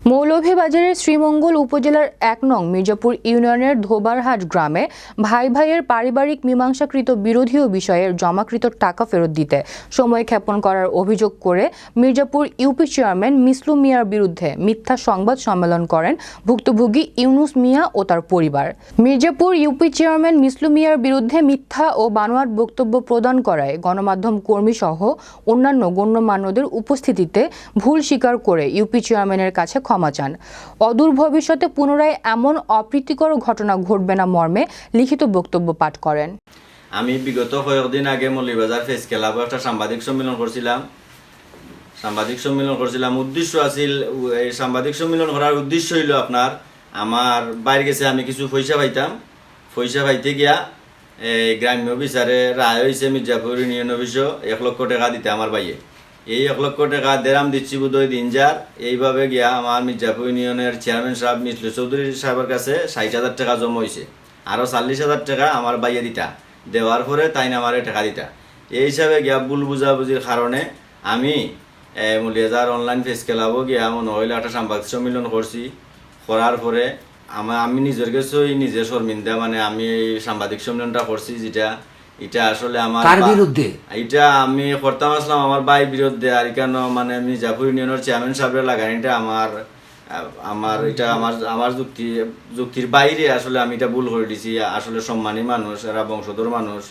মৌলভীবাজারের শ্রীমঙ্গল উপজেলার এক নং মির্জাপুর ইউনিয়নের ধোবারহাট গ্রামে ভাই ভাইয়ের পারিবারিক মীমাংসাকৃত বিরোধীয় বিষয়ের জমাকৃত টাকা ফেরত দিতে সময় ক্ষেপণ করার অভিযোগ করে মির্জাপুর ইউপি চেয়ারম্যান মিসলু মিয়ার বিরুদ্ধে মিথ্যা সংবাদ সম্মেলন করেন ভুক্তভোগী ইউনুস মিয়া ও তার পরিবার। মির্জাপুর ইউপি চেয়ারম্যান মিসলু মিয়ার বিরুদ্ধে মিথ্যা ও বানোয়াট বক্তব্য প্রদান করায় গণমাধ্যম কর্মী সহ অন্যান্য গণ্যমান্যদের উপস্থিতিতে ভুল স্বীকার করে ইউপি চেয়ারম্যানের কাছে ক্ষমা চান। অদূর ভবিষ্যতে পুনরায় এমন অপ্রীতিকর ঘটনা ঘটবে না মর্মে লিখিত বক্তব্য পাঠ করেন। আমি বিগত কয়েকদিন আগে মৌলিবাজার ফেস ক্লাবে একটা সাংবাদিক সম্মেলন করছিলাম। সাংবাদিক সম্মেলন করছিলাম। উদ্দেশ্য আছিল, এই সাংবাদিক সম্মেলন করার উদ্দেশ্য হইল আপনার, আমার বাইরে গেছে আমি কিছু পয়সা পাইতাম। পয়সা পাইতে গিয়া, এই গ্রাম্য বিচারে রায় হয়েছে মির্জাপুর ইউনিয়ন অফিসও এক লক্ষ টাকা দিতে আমার বাইয়ে এই এক লক্ষ টাকা দেরাম দিচ্ছি বোধহয় দিন যার এইভাবে গিয়া আমার মির্জাপুর ইউনিয়নের চেয়ারম্যান সাহেব মিসলু চৌধুরী সাহেবের কাছে ষাট হাজার টাকা জমা হয়েছে আরও চল্লিশ হাজার টাকা আমার বাইয়ে দিতা। দেওয়ার পরে তাই আমারে টাকা দিতা। এই হিসাবে গিয়া ভুল বুঝাবুঝির কারণে আমি মুলিয়াজার অনলাইন ফেস খেলাবো গিয়া মনে হইলে একটা সাংবাদিক সম্মেলন করছি। করার পরে আমি নিজের কাছেই নিজে শর্মিন্দা মানে আমি এই সাংবাদিক সম্মেলনটা করছি যেটা এটা আসলে আমার কার বিরুদ্ধে? এটা আমি করতাম আসলাম আমার ভাই বিরুদ্ধে আর কেন মানে আমি জাফর ইউনিয়নের চেয়ারম্যান সাহেবের লাগানিটা আমার আহ, আমার এটা আমার আমার যুক্তি যুক্তির বাইরে আসলে আমি এটা ভুল করে দিছি আসলে সম্মানী মানুষ এরা বংশধর মানুষ